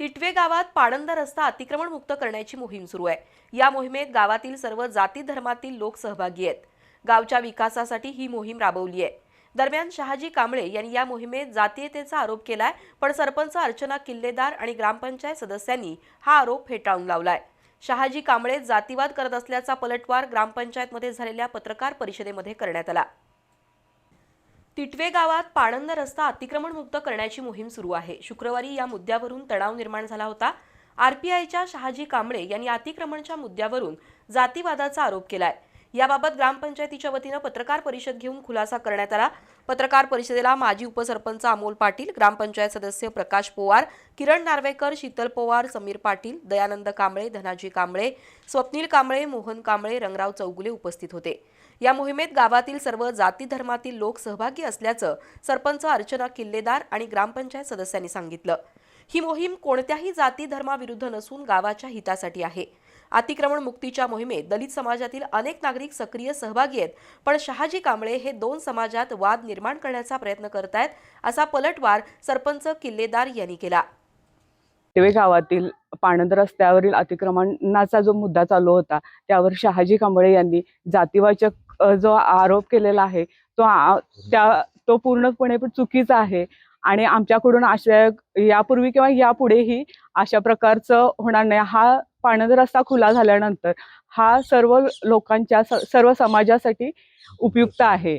तिटवे गावात पाणंद रस्ता अतिक्रमण मुक्त करण्याची मोहीम सुरू आहे. या मोहिमेत गावातील सर्व जाती धर्मातील लोक सहभागी आहेत. गावच्या विकासासाठी ही मोहीम राबवली आहे. दरम्यान शहाजी कांबळे यांनी या मोहिमेत जातीयतेचा आरोप केलाय पण सरपंच अर्चना किल्लेदार आणि ग्रामपंचायत सदस्यांनी हा आरोप फेटाळून लावलाय. शहाजी कांबळे जातीवाद करत असल्याचा पलटवार ग्रामपंचायतमध्ये झालेल्या पत्रकार परिषदेमध्ये करण्यात आला. तिटवे गावात पाणंद रस्ता अतिक्रमण मुक्त करण्याची मोहीम सुरू आहे. शुक्रवारी या मुद्द्यावरून तणाव निर्माण झाला होता. आरपीआयच्या शहाजी कांबळे यांनी अतिक्रमणच्या मुद्द्यावरून जातीवादाचा आरोप केलाय. याबाबत ग्रामपंचायतीच्या वतीनं पत्रकार परिषद घेऊन खुलासा करण्यात आला. पत्रकार परिषदेला माजी उपसरपंच अमोल पाटील ग्रामपंचायत सदस्य प्रकाश पोवार किरण नार्वेकर शीतल पोवार समीर पाटील दयानंद कांबळे धनाजी कांबळे स्वप्नील कांबळे मोहन कांबळे रंगराव चौगुले उपस्थित होते. या मोहिमेत गावातील सर्व जाती धर्मातील लोक सहभागी असल्याचं सरपंच अर्चना किल्लेदार आणि ग्रामपंचायत सदस्यांनी सांगितलं. ही मोहीम कोणत्याही जाती धर्माविरुद्ध नसून गावाच्या हितासाठी आहे. अतिक्रमण मुक्तीच्या मोहिमेत दलित समाजातील अनेक नागरिक सक्रिय सहभागी आहेत पण शहाजी कांबळे हे दोन समाजात वाद निर्माण करण्याचा प्रयत्न करतायत असा पलटवार सरपंच किल्लेदार यांनी केला. टिवे गावातील पाणंद रस्त्यावरील अतिक्रमणाचा जो मुद्दा चालू होता त्यावर शहाजी कांबळे यांनी जातीवाचक जो आरोप केलेला आहे तो त्या तो पूर्णपणे चुकीचा आहे. आणि आमच्याकडून अशा यापूर्वी किंवा यापुढेही अशा प्रकारचं होणार नाही. हा पाणंद रस्ता खुला झाल्यानंतर हा सर्व लोकांच्या सर्व समाजासाठी उपयुक्त आहे.